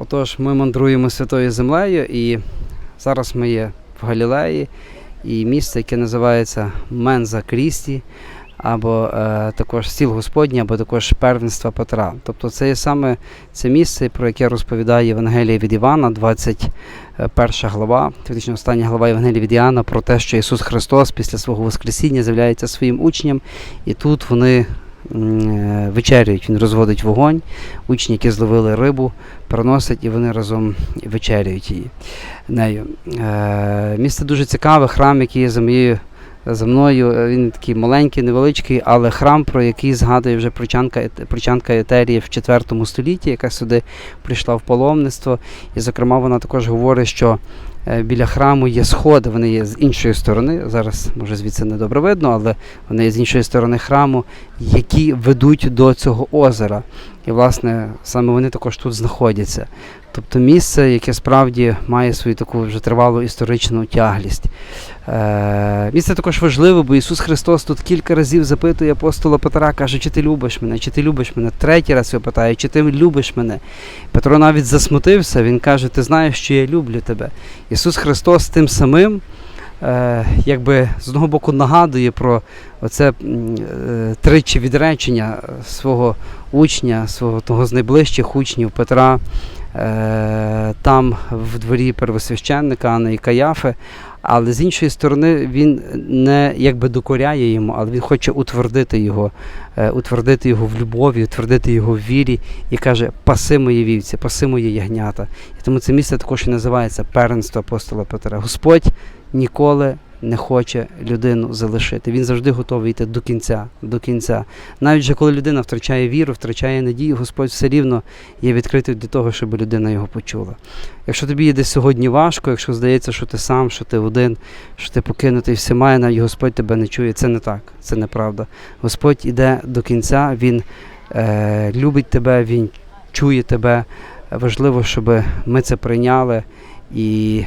Отож, ми мандруємо святою землею, і зараз ми є в Галілеї, і місце, яке називається Менза Крісті, або е, також стіл Господній, або також первенства Петра. Тобто це є саме це місце, про яке розповідає Євангелія від Івана, 21 глава, фактично остання глава Євангелія від Іоанна, про те, що Ісус Христос після свого Воскресіння з'являється своїм учням, і тут вони вечеряють, він розводить вогонь, учні, які зловили рибу, приносять і вони разом вечеряють її нею. Е, місце дуже цікаве, храм, який є за моєю. За мною е, він такий маленький, невеличкий, але храм, про який згадує вже прочанка, Ет- прочанка Етерія в 4 столітті, яка сюди прийшла в паломництво. І, зокрема, вона також говорить, що е, біля храму є сходи, вони є з іншої сторони. Зараз, може, звідси не добре видно, але вони є з іншої сторони храму, які ведуть до цього озера. І, власне, саме вони також тут знаходяться. Тобто місце, яке справді має свою таку вже тривалу історичну тяглість. Е, місце також важливе, бо Ісус Христос тут кілька разів запитує апостола Петра, каже, чи ти любиш мене, чи ти любиш мене. Третій раз його питає, чи ти любиш мене. Петро навіть засмутився, він каже, ти знаєш, що я люблю тебе. Ісус Христос тим самим, е, якби з одного боку нагадує про оце е, тричі відречення свого учня, свого того з найближчих учнів Петра. Е, Там в дворі первосвященника Анни і Каяфи, але з іншої сторони він не якби докоряє йому, але він хоче утвердити його, е, утвердити його в любові, утвердити його в вірі і каже: паси мої вівці, паси мої ягнята. І тому це місце також і називається первенство апостола Петра. Господь ніколи не хоче людину залишити. Він завжди готовий йти до кінця, до кінця. Навіть же коли людина втрачає віру, втрачає надію, Господь все рівно є відкритий для того, щоб людина його почула. Якщо тобі є десь сьогодні важко, якщо здається, що ти сам, що ти один, що ти покинутий всіма, навіть Господь тебе не чує, це не так, це неправда. Господь іде до кінця, Він е, любить тебе, Він чує тебе. Важливо, щоб ми це прийняли і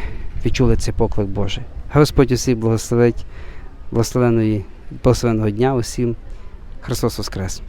відчули цей поклик Божий. Господь усіх благословить, благословеної, благословеного дня усім. Христос Воскрес!